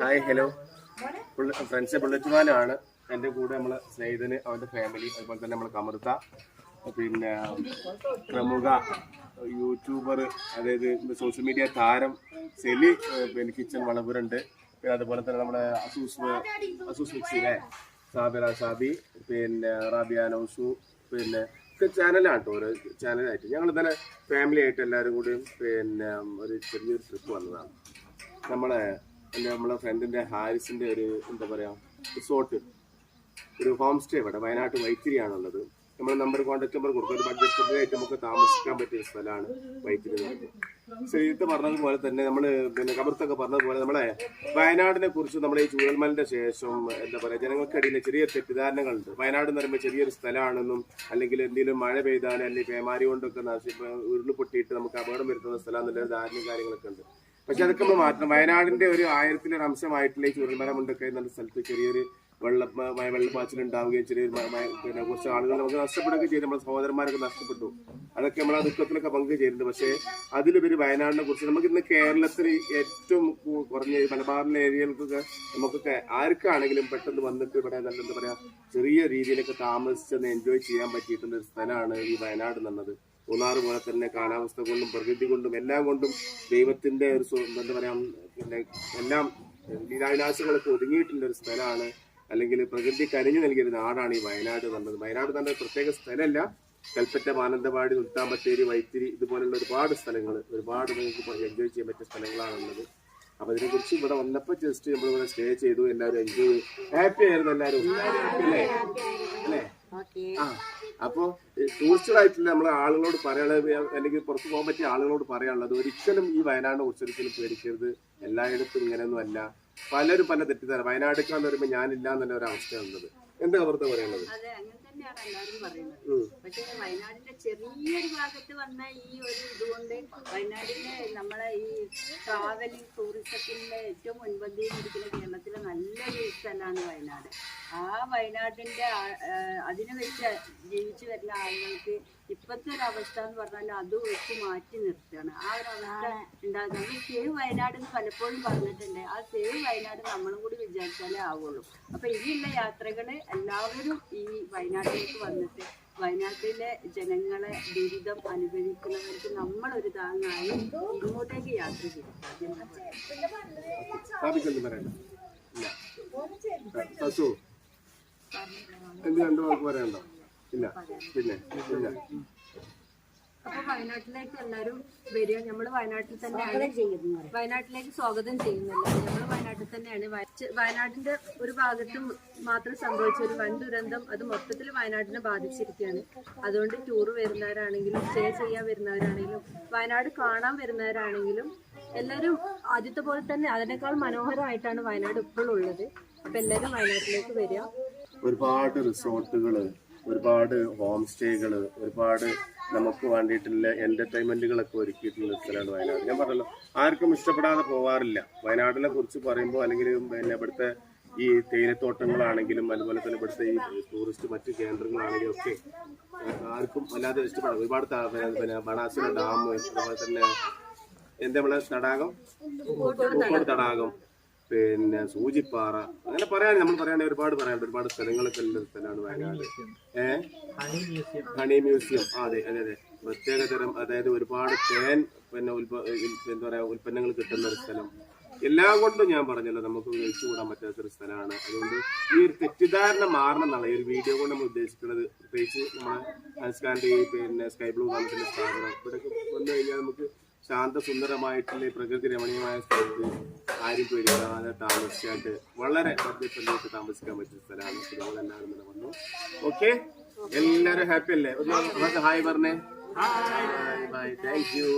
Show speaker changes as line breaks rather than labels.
Hi hello friends ബുള്ളറ്റ്മാനാണ് എന്റെ കൂടെ നമ്മളെ സ്നേഹിതന് അവന്റെ ഫാമിലി അതുപോലെ തന്നെ നമ്മളെ കമൃത പിന്നെ പ്രമുഖ യൂട്യൂബർ അതായത് സോഷ്യൽ മീഡിയ താരം സെലി പിന്നെ കിച്ചൺ വളപുരുണ്ട് പിന്നെ അതുപോലെ തന്നെ നമ്മുടെ അസൂസ് അസൂസ് മിക്സിലെ സാബിറ സാബി പിന്നെ റാബിയ നൗസു പിന്നെ ചാനലാണ് കേട്ടോ ഒരു ചാനലായിട്ട്. ഞങ്ങൾ തന്നെ ഫാമിലി ആയിട്ട് എല്ലാവരും കൂടിയും പിന്നെ ഒരു ചെറിയൊരു ട്രിപ്പ് വന്നതാണ്. നമ്മളെ എന്റെ നമ്മളെ ഫ്രണ്ടിന്റെ ഹാരിസിന്റെ ഒരു എന്താ പറയാ റിസോർട്ട് ഒരു ഹോം സ്റ്റേ ഇവിടെ വയനാട്ട് വൈത്തിരിയാണുള്ളത്. നമ്മൾ നമ്പർ കോൺടാക്ട് നമ്പർ കൊടുക്കും. ഒരു ബഡ്ജറ്റ് ഫ്രണ്ട്ലി നമുക്ക് താമസിക്കാൻ പറ്റിയ സ്ഥലമാണ് വൈത്തിരി എന്ന് പറയുന്നത്. പറഞ്ഞതുപോലെ തന്നെ നമ്മൾ പിന്നെ കബർത്തൊക്കെ പറഞ്ഞതുപോലെ നമ്മളെ വയനാടിനെ കുറിച്ച് നമ്മുടെ ഈ ചൂഴൽമലിന്റെ ശേഷം എന്താ പറയുക ജനങ്ങൾക്കിടയിൽ ചെറിയ തെറ്റിദ്ധാരണകളുണ്ട്. വയനാട് എന്ന് പറയുമ്പോൾ ചെറിയൊരു സ്ഥലമാണെന്നും അല്ലെങ്കിൽ എന്തെങ്കിലും മഴ പെയ്താൽ അല്ലെങ്കിൽ പേമാരി കൊണ്ടൊക്കെ ഉരുൾ പൊട്ടിയിട്ട് നമുക്ക് അപകടം വരുത്തുന്ന സ്ഥലം എന്നുള്ള ധാരണയും കാര്യങ്ങളൊക്കെ ഉണ്ട്. പക്ഷെ അതൊക്കെ നമ്മൾ മാറ്റണം. വയനാടിന്റെ ഒരു ആയിരത്തിലൊരു അംശമായിട്ടുള്ള ഈ ചുരുൾമരമുണ്ടൊക്കെ നല്ല സ്ഥലത്ത് ചെറിയൊരു വെള്ള വെള്ളപ്പാച്ചിൽ ഉണ്ടാവുകയും ചെറിയൊരു പിന്നെ കുറച്ച് ആളുകൾ നമുക്ക് നഷ്ടപ്പെടുകയൊക്കെ ചെയ്തു. നമ്മുടെ സഹോദരന്മാരൊക്കെ നഷ്ടപ്പെട്ടു. അതൊക്കെ നമ്മൾ ആ ദുഃഖത്തിലൊക്കെ പങ്ക് ചെയ്തിട്ടുണ്ട്. പക്ഷേ അതിലുപരി വയനാടിനെ കുറിച്ച് നമുക്ക് ഇന്ന് കേരളത്തിൽ ഏറ്റവും കുറഞ്ഞ മലബാറിലെ ഏരിയകൾക്കൊക്കെ നമുക്കൊക്കെ ആർക്കാണെങ്കിലും പെട്ടെന്ന് വന്നിട്ട് ഇവിടെ നല്ല എന്താ പറയാ ചെറിയ രീതിയിലൊക്കെ താമസിച്ചൊന്ന് എൻജോയ് ചെയ്യാൻ പറ്റിയിട്ടുള്ള ഒരു സ്ഥലമാണ് ഈ വയനാട് എന്നുള്ളത് മൂന്നാറ് പോലെ തന്നെ കാലാവസ്ഥ കൊണ്ടും പ്രകൃതി കൊണ്ടും എല്ലാം കൊണ്ടും ദൈവത്തിന്റെ ഒരു എന്താ പറയാ പിന്നെ എല്ലാം ലീലാവിലാസങ്ങളൊക്കെ ഒതുങ്ങിയിട്ടുള്ള ഒരു സ്ഥലമാണ്. അല്ലെങ്കിൽ പ്രകൃതി കനിഞ്ഞു നൽകിയ നാടാണ് ഈ വയനാട് എന്നുള്ളത് വയനാട് തന്നെ പ്രത്യേക സ്ഥലമല്ല. കൽപ്പറ്റ മാനന്തവാടി ഉൾത്താൻ ബത്തേരി വൈത്തിരി ഇതുപോലുള്ള ഒരുപാട് സ്ഥലങ്ങൾ ഒരുപാട് നിങ്ങൾക്ക് എൻജോയ് ചെയ്യാൻ പറ്റിയ സ്ഥലങ്ങളാണുള്ളത്. അപ്പൊ അതിനെക്കുറിച്ച് കുറിച്ച് ഇവിടെ വന്നപ്പോൾ ജസ്റ്റ് നമ്മൾ ഇവിടെ സ്റ്റേ ചെയ്തു. എല്ലാവരും എൻജോയ് ഹാപ്പി ആയിരുന്നു എല്ലാവരും. അല്ലേ? അല്ലേ? ആ. അപ്പോ ടൂറിസ്റ്റുകളായിട്ടുള്ള നമ്മളെ ആളുകളോട് പറയാനുള്ളത് അല്ലെങ്കിൽ പുറത്തു പോകാൻ പറ്റിയ ആളുകളോട് പറയാനുള്ളത് ഒരിക്കലും ഈ കുറിച്ച് ഒരിക്കലും പേടിക്കരുത്. എല്ലായിടത്തും ഇങ്ങനെയൊന്നും അല്ല. പലരും പല തെറ്റിദ്ധാരണ വയനാട്ടിൽ വരുമ്പോൾ ഞാനില്ല എന്നുള്ള ഒരു എന്താ
അതെ അങ്ങനെ തന്നെയാണ് എല്ലാവരും പറയുന്നത്. പക്ഷേ വയനാടിന്റെ ചെറിയൊരു ഭാഗത്ത് വന്ന ഈ ഒരു ഇതുകൊണ്ട് വയനാടിന്റെ നമ്മളെ ഈ ട്രാവലിംഗ് ടൂറിസത്തിന്റെ ഏറ്റവും മുൻപന്തിയിൽ ഇരിക്കുന്ന കേരളത്തിലെ നല്ലൊരു സ്ഥലമാണ് വയനാട്. ആ വയനാടിന്റെ അതിനെ വെച്ച് ജീവിച്ചു വരുന്ന ആളുകൾക്ക് ഇപ്പോഴത്തെ ഒരു അവസ്ഥ എന്ന് പറഞ്ഞാൽ അത് വെച്ച് മാറ്റി നിർത്തുകയാണ്. ആ ഒരു അവസ്ഥ ഉണ്ടാകുന്നത് നമ്മൾ സേവ് വയനാട് എന്ന് പലപ്പോഴും പറഞ്ഞിട്ടുണ്ട്. ആ സേവ് വയനാട് നമ്മളും കൂടി വിചാരിച്ചാലേ ആവുള്ളൂ. അപ്പൊ ഇനിയുള്ള യാത്രകൾ എല്ലാവരും ഈ വയനാട്ടിലേക്ക് വന്നിട്ട് വയനാട്ടിലെ ജനങ്ങളെ ദുരിതം അനുഭവിക്കുന്നവർക്ക് നമ്മൾ ഒരു താങ്ങായി ഇങ്ങോട്ടേക്ക് യാത്ര ചെയ്യും.
എന്ത് രണ്ടു വാക്ക് പറയണ്ടോ ഇല്ല പിന്നെ ഇല്ല.
അപ്പൊ വയനാട്ടിലേക്ക് എല്ലാരും വരിക. നമ്മൾ വയനാട്ടിൽ തന്നെയാണ് വയനാട്ടിലേക്ക് സ്വാഗതം ചെയ്യുന്നില്ല നമ്മൾ വയനാട്ടിൽ തന്നെയാണ്. വയ- വയനാടിന്റെ ഒരു ഭാഗത്ത് മാത്രം സംഭവിച്ച ഒരു വൻ ദുരന്തം അത് മൊത്തത്തിൽ വയനാടിനെ ബാധിച്ചിരിക്കുകയാണ്. അതുകൊണ്ട് ടൂർ വരുന്നവരാണെങ്കിലും സ്റ്റേ ചെയ്യാൻ വരുന്നവരാണെങ്കിലും വയനാട് കാണാൻ വരുന്നവരാണെങ്കിലും എല്ലാവരും ആദ്യത്തെ പോലെ തന്നെ അതിനേക്കാൾ മനോഹരമായിട്ടാണ് വയനാട് ഇപ്പോഴുള്ളത് അപ്പൊ എല്ലാരും വയനാട്ടിലേക്ക് വരിക.
ഒരുപാട് റിസോർട്ടുകൾ ഒരുപാട് ഹോം സ്റ്റേകൾ ഒരുപാട് നമുക്ക് വേണ്ടിയിട്ടുള്ള എന്റർടൈൻമെന്റുകളൊക്കെ ഒരുക്കിയിട്ടുള്ള സ്ഥലമാണ് വയനാട്. ഞാൻ പറഞ്ഞല്ലോ ആർക്കും ഇഷ്ടപ്പെടാതെ പോവാറില്ല. വയനാടിനെ കുറിച്ച് പറയുമ്പോൾ അല്ലെങ്കിൽ പിന്നെ ഇവിടുത്തെ ഈ തേയിലത്തോട്ടങ്ങളാണെങ്കിലും അതുപോലെ തന്നെ ഇവിടുത്തെ ഈ ടൂറിസ്റ്റ് മറ്റ് കേന്ദ്രങ്ങളാണെങ്കിലും ഒക്കെ ആർക്കും വല്ലാതെ ഇഷ്ടപ്പെടാം ഒരുപാട് പിന്നെ ബണാസുര ഡാം അതുപോലെ തന്നെ എന്താ നമ്മളെ തടാകം. പൂക്കോട് തടാകം. പിന്നെ സൂചിപ്പാറ. അങ്ങനെ പറയാൻ നമ്മൾ പറയാണ്ട് ഒരുപാട് പറയാനുണ്ട്. ഒരുപാട് സ്ഥലങ്ങളൊക്കെ ഉള്ള സ്ഥലമാണ് വയനാട്. ഏഹ് ഹണി മ്യൂസിയം. ആ അതെ അതെ അതെ. പ്രത്യേക തരം അതായത് ഒരുപാട് തേൻ പിന്നെ ഉൽപ്പ ഉൽ- എന്താ പറയാ ഉൽപ്പന്നങ്ങൾ കിട്ടുന്ന ഒരു സ്ഥലം. എല്ലാം കൊണ്ടും ഞാൻ പറഞ്ഞല്ലോ നമുക്ക് കഴിച്ചുകൂടാൻ പറ്റാത്ത ഒരു സ്ഥലമാണ്. അതുകൊണ്ട് ഈ ഒരു തെറ്റിദ്ധാരണ മാറണം എന്നാണ് ഈ ഒരു വീഡിയോ കൊണ്ട് നമ്മൾ ഉദ്ദേശിക്കുന്നത്. പ്രത്യേകിച്ച് നമ്മുടെ അൻസ്കാന്റെ ഈ പിന്നെ സ്കൈ ബ്ലൂ നാമത്തിന്റെ സ്ഥാപനം. ഇവിടെയൊക്കെ വന്നു കഴിഞ്ഞാൽ നമുക്ക് ശാന്തസുന്ദരമായിട്ടുള്ള പ്രകൃതി രമണീയമായ സ്ഥലത്ത് ആരും പേടിക്കാതെ താമസിക്കാണ്ട് വളരെ ബഡ്ജറ്റ് താമസിക്കാൻ പറ്റിയ സ്ഥലമാണ്. എല്ലാവരും ഇവിടെ വന്നു. ഓക്കെ എല്ലാവരും ഹാപ്പി അല്ലേ? ഒന്ന് ഹായ് പറഞ്ഞേ. Bye thank you